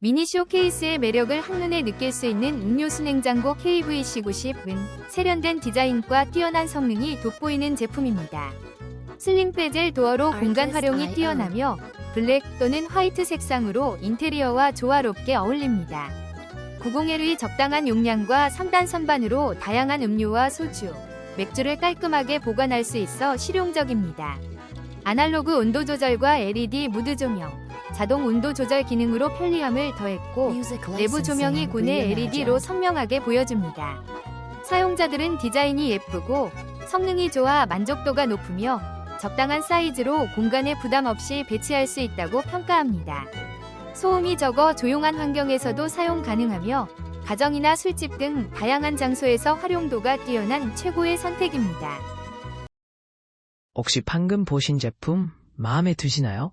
미니 쇼케이스의 매력을 한눈에 느낄 수 있는 음료수 냉장고 KVC90은 세련된 디자인과 뛰어난 성능이 돋보이는 제품입니다. 슬링 베젤 도어로 공간 활용이 뛰어나며 블랙 또는 화이트 색상으로 인테리어와 조화롭게 어울립니다. 90L의 적당한 용량과 3단 선반으로 다양한 음료와 소주, 맥주를 깔끔하게 보관할 수 있어 실용적입니다. 아날로그 온도 조절과 LED 무드 조명, 자동 온도 조절 기능으로 편리함을 더했고 내부 조명이 고내 LED로 선명하게 보여줍니다. 사용자들은 디자인이 예쁘고 성능이 좋아 만족도가 높으며 적당한 사이즈로 공간에 부담 없이 배치할 수 있다고 평가합니다. 소음이 적어 조용한 환경에서도 사용 가능하며 가정이나 술집 등 다양한 장소에서 활용도가 뛰어난 최고의 선택입니다. 혹시 방금 보신 제품 마음에 드시나요?